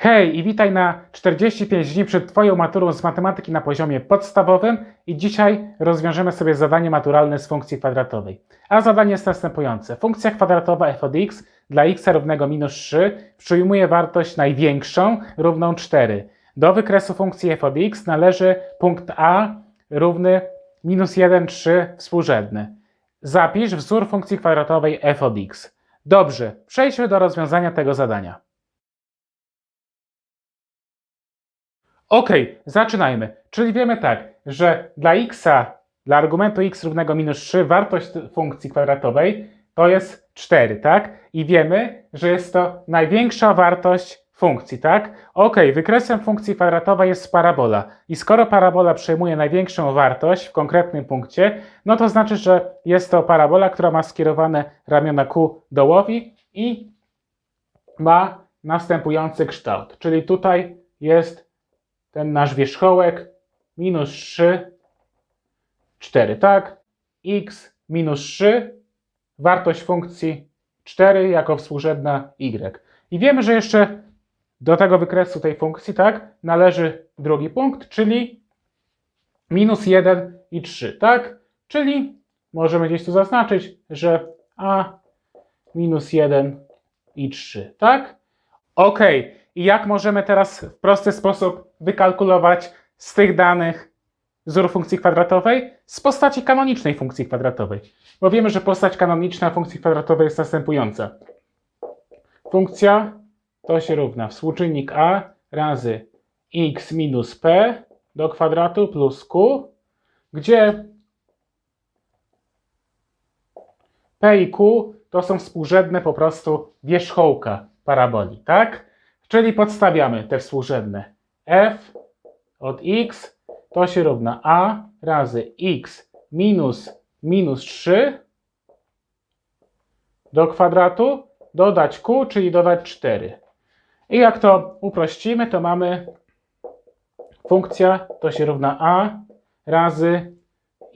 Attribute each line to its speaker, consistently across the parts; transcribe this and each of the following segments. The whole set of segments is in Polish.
Speaker 1: Hej i witaj na 45 dni przed Twoją maturą z matematyki na poziomie podstawowym i dzisiaj rozwiążemy sobie zadanie maturalne z funkcji kwadratowej. A zadanie jest następujące. Funkcja kwadratowa f od x dla x równego minus 3 przyjmuje wartość największą równą 4. Do wykresu funkcji f od x należy punkt a równy minus 1, 3 współrzędny. Zapisz wzór funkcji kwadratowej f od x. Dobrze, przejdźmy do rozwiązania tego zadania. Ok, zaczynajmy. Czyli wiemy tak, że dla x, dla argumentu x równego minus 3, wartość funkcji kwadratowej to jest 4, tak? I wiemy, że jest to największa wartość funkcji, tak? Ok, wykresem funkcji kwadratowej jest parabola. I skoro parabola przyjmuje największą wartość w konkretnym punkcie, no to znaczy, że jest to parabola, która ma skierowane ramiona ku dołowi i ma następujący kształt. Czyli tutaj jest ten nasz wierzchołek minus 3, 4, tak? x minus 3, wartość funkcji 4 jako współrzędna y. I wiemy, że jeszcze do tego wykresu tej funkcji, tak, należy drugi punkt, czyli minus 1 i 3, tak? Czyli możemy gdzieś tu zaznaczyć, że a minus 1 i 3, tak? Ok, i jak możemy teraz w prosty sposób wykalkulować z tych danych wzór funkcji kwadratowej? Z postaci kanonicznej funkcji kwadratowej. Bo wiemy, że postać kanoniczna funkcji kwadratowej jest następująca. Funkcja to się równa współczynnik a razy x minus p do kwadratu plus q, gdzie p i q to są współrzędne po prostu wierzchołka paraboli, tak? Czyli podstawiamy te współrzędne. f od x to się równa a razy x minus minus 3 do kwadratu, dodać q, czyli dodać 4. I jak to uprościmy, to mamy funkcja to się równa a razy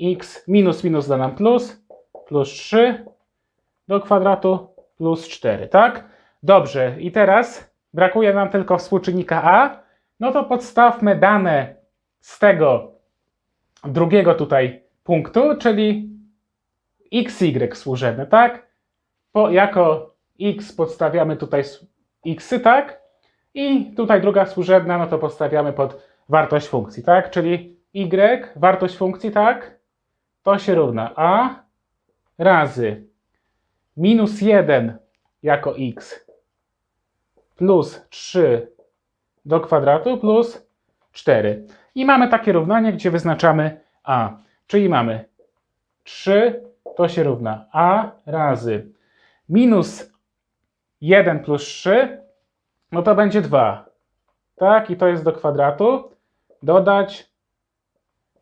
Speaker 1: x minus minus da nam plus, plus 3 do kwadratu plus 4, tak? Dobrze, i teraz brakuje nam tylko współczynnika a, no to podstawmy dane z tego drugiego tutaj punktu, czyli xy współrzędne, tak? Po, jako x podstawiamy tutaj x, tak? I tutaj druga współrzędna, no to podstawiamy pod wartość funkcji, tak? Czyli y, wartość funkcji, tak? To się równa a razy minus 1 jako x plus 3 do kwadratu plus 4. I mamy takie równanie, gdzie wyznaczamy a. Czyli mamy 3 to się równa a razy minus 1 plus 3, no to będzie 2. Tak, i to jest do kwadratu. Dodać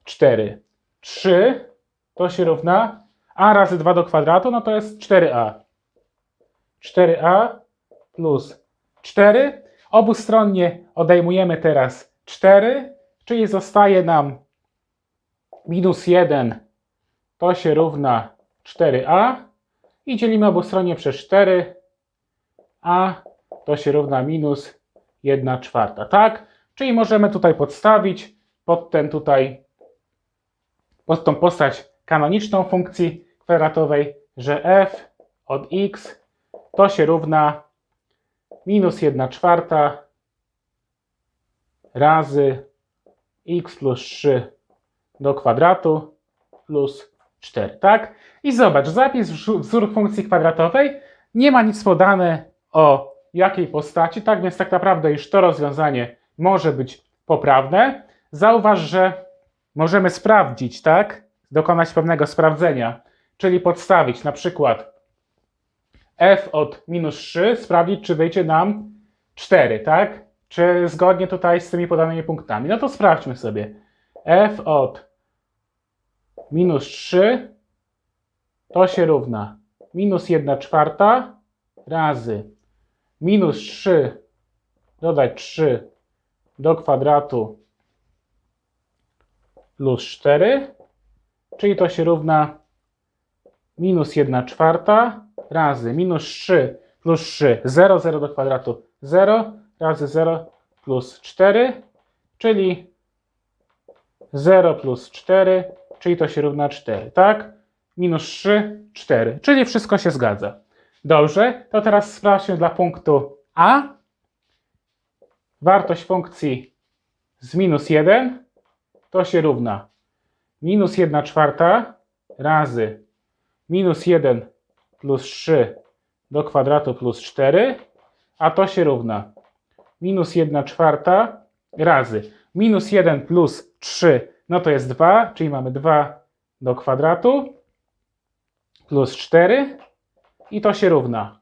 Speaker 1: 4. 3 to się równa a razy 2 do kwadratu, no to jest 4a. 4a plus 4. Obustronnie odejmujemy teraz 4, czyli zostaje nam minus 1 to się równa 4a i dzielimy obustronnie przez 4, a to się równa minus 1 czwarta, tak? Czyli możemy tutaj podstawić pod ten tutaj, pod tą postać kanoniczną funkcji kwadratowej, że f od x to się równa minus 1 czwarta razy x plus 3 do kwadratu plus 4, tak? I zobacz, zapis wzór funkcji kwadratowej nie ma nic podane o jakiej postaci, tak więc tak naprawdę już to rozwiązanie może być poprawne. Zauważ, że możemy sprawdzić, tak? Dokonać pewnego sprawdzenia, czyli podstawić na przykład f od minus 3, sprawdzić, czy wyjdzie nam 4, tak? Czy zgodnie tutaj z tymi podanymi punktami. No to sprawdźmy sobie. f od minus 3 to się równa minus 1 czwarta razy minus 3 dodać 3 do kwadratu plus 4, czyli to się równa minus 1 czwarta razy minus 3 plus 3, 0, 0 do kwadratu 0, razy 0 plus 4, czyli 0 plus 4, czyli to się równa 4, tak? Minus 3, 4, czyli wszystko się zgadza. Dobrze, to teraz sprawdźmy dla punktu A. Wartość funkcji z minus 1 to się równa minus 1 czwarta razy minus 1 plus 3 do kwadratu plus 4, a to się równa minus 1 czwarta razy minus 1 plus 3, no to jest 2, czyli mamy 2 do kwadratu plus 4 i to się równa.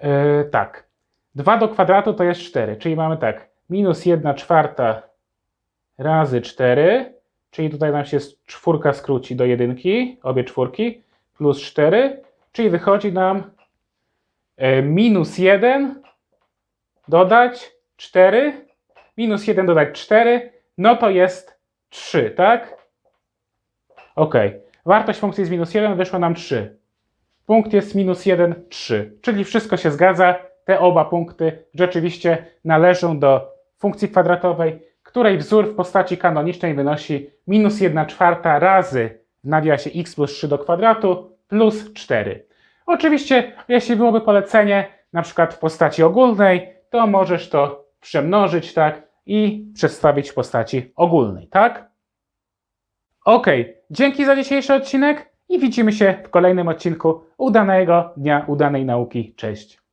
Speaker 1: Yy, tak. 2 do kwadratu to jest 4, czyli mamy tak. Minus 1 czwarta razy 4, czyli tutaj nam się czwórka skróci do jedynki, obie czwórki, plus 4, czyli wychodzi nam e, minus 1 dodać 4, minus 1 dodać 4, no to jest 3, tak? Ok. Wartość funkcji z minus 1 wyszła nam 3. Punkt jest minus 1, 3. Czyli wszystko się zgadza. Te oba punkty rzeczywiście należą do funkcji kwadratowej, której wzór w postaci kanonicznej wynosi minus 1 czwarta razy w nawiasie x plus 3 do kwadratu plus 4. Oczywiście, jeśli byłoby polecenie, na przykład w postaci ogólnej, to możesz to przemnożyć, tak, i przedstawić w postaci ogólnej, tak? Ok, dzięki za dzisiejszy odcinek i widzimy się w kolejnym odcinku udanego dnia, udanej nauki. Cześć!